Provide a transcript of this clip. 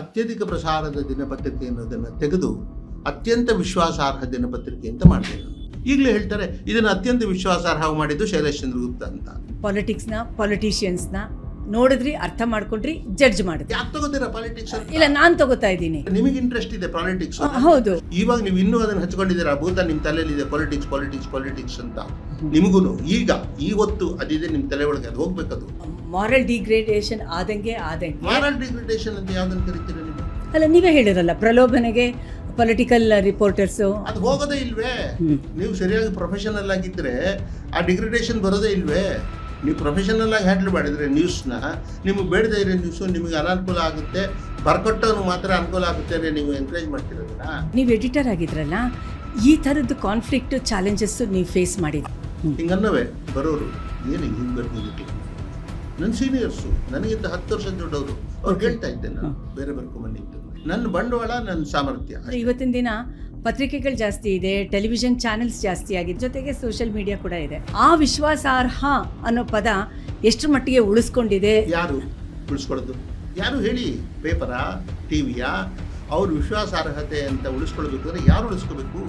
ಅತ್ಯಧಿಕ ಪ್ರಸಾರದ ದಿನಪತ್ರಿಕೆ ಅನ್ನೋದನ್ನು ತೆಗೆದು ಅತ್ಯಂತ ವಿಶ್ವಾಸಾರ್ಹ ದಿನಪತ್ರಿಕೆ ಅಂತ ನಾನು ಈಗಲೇ ಹೇಳ್ತಾರೆ, ಇದನ್ನು ಅತ್ಯಂತ ವಿಶ್ವಾಸಾರ್ಹ ಮಾಡಿದ್ದು ಶೈಲೇಶ್ ಚಂದ್ರಗುಪ್ತ ಅಂತ. ಪಾಲಿಟಿಕ್ಸ್ನ ಪಾಲಿಟಿಷಿಯನ್ಸ್ನ ನೋಡಿದ್ರಿ ಅರ್ಥ ಮಾಡ್ಕೊಂಡ್ರಿ ಜಡ್ಜ್ ಮಾಡಿದ್ರಿ. ಯಾಕೆ ತಗೋತೀರಾ ಪಾಲಿಟಿಕ್ಸ್ ಇಲ್ಲ ನಾನು ತಗೋತಾ ಇದ್ದೀನಿ. ನಿಮಗೆ ಇಂಟ್ರೆಸ್ಟ್ ಇದೆ ಪಾಲಿಟಿಕ್ಸ್ ಹೌದು. ಇವಾಗ ನೀವು ಇನ್ನೂ ಅದನ್ನ ಹಚ್ಕೊಂಡಿದ್ದೀರಾ? ಭೂತ ನಿಮ್ಮ ತಲೆಯಲ್ಲಿದೆ ಪಾಲಿಟಿಕ್ಸ್ ಪಾಲಿಟಿಕ್ಸ್ ಪಾಲಿಟಿಕ್ಸ್ ಅಂತ. ನಿಮಗೂ ಈಗ ಇವತ್ತು ಅದಿದೆ ನಿಮ್ಮ ತಲೆ ಒಳಗೆ ಅದು ಹೋಗ್ಬೇಕದು. ಮಾರಲ್ ಡಿಗ್ರೇಡೇಷನ್ ಆದಂಗೆ ಆದಂಗೆ ಮಾರಲ್ ಡಿಗ್ರೇಡೇಷನ್ ಅಂತ ಯಾವ್ದನ್ನು ಕರಿತೀರಾ ನೀವು? ಅಲ್ಲ ನೀವೇ ಹೇಳಿರಲ್ಲ ಪ್ರಲೋಭನೆಗೆ ಪೊಲಿಟಿಕಲ್ ರಿಪೋರ್ಟರ್ಸ್ ಅದು ಹೋಗೋದೇ ಇಲ್ವೇ? ನೀವು ಸರಿಯಾಗಿ ಪ್ರೊಫೆಷನಲ್ ಆಗಿದ್ರೆ ಆ ಡಿಗ್ರೇಡೇಷನ್ ಬರೋದೇ ಇಲ್ವೇ? ನೀವು ಪ್ರೊಫೆಷನಲ್ ಆಗಿ ಹ್ಯಾಂಡಲ್ ಮಾಡಿದರೆ ನ್ಯೂಸ್ನ ನಿಮಗೆ ಬೇಡದೇ ಇರೋ ನ್ಯೂಸು ನಿಮಗೆ ಅನಾನುಕೂಲ ಆಗುತ್ತೆ. ಬರ್ಕೊಟ್ಟವ್ರು ಮಾತ್ರ ಅನುಕೂಲ ಆಗುತ್ತೆ ಅಂದರೆ ನೀವು ಎನ್ಕರೇಜ್ ಮಾಡ್ತಿರೋದಿಲ್ಲ ನೀವು ಎಡಿಟರ್ ಆಗಿದ್ರಲ್ಲ ಈ ಥರದ್ದು ಕಾನ್ಫ್ಲಿಕ್ಟ್ ಚಾಲೆಂಜಸ್ಸು ನೀವು ಫೇಸ್ ಮಾಡಿದ್ರಿ. ಹಿಂಗನ್ನವೇ ಬರೋರು ಏನು ಹಿಂಗೆ ಬರ್ತೀನಿ ನನ್ನ ಸೀನಿಯರ್ಸು ನನಗಿಂತ ಹತ್ತು ವರ್ಷ ದೊಡ್ಡವರು ಅವ್ರು ಕೇಳ್ತಾ ಇದ್ದೆ ನಾನು ಬೇರೆ ಬರ್ಕೊಂಬಂದಿದ್ದು ನನ್ನ ಬಂಡವಾಳ ನನ್ನ ಸಾಮರ್ಥ್ಯ ಇವತ್ತಿನ ದಿನ ಪತ್ರಿಕೆಗಳು ಜಾಸ್ತಿ ಇದೆ ಟೆಲಿವಿಷನ್ ಚಾನೆಲ್ಸ್ ಜಾಸ್ತಿ ಆಗಿದೆ ಜೊತೆಗೆ ಸೋಷಿಯಲ್ ಮೀಡಿಯಾ ಕೂಡ ಇದೆ. ಆ ವಿಶ್ವಾಸಾರ್ಹ ಅನ್ನೋ ಪದ ಎಷ್ಟು ಮಟ್ಟಿಗೆ ಉಳಿಸ್ಕೊಂಡಿದೆ? ಯಾರು ಉಳಿಸ್ಕೊಳ್ಳೋದು? ಯಾರು ಹೇಳಿ? ಪೇಪರಾ ಟಿವಿಯಾ? ಅವ್ರ ವಿಶ್ವಾಸಾರ್ಹತೆ ಅಂತ ಉಳಿಸ್ಕೊಳ್ಬೇಕು ಅಂದರೆ ಯಾರು ಉಳಿಸ್ಕೋಬೇಕು?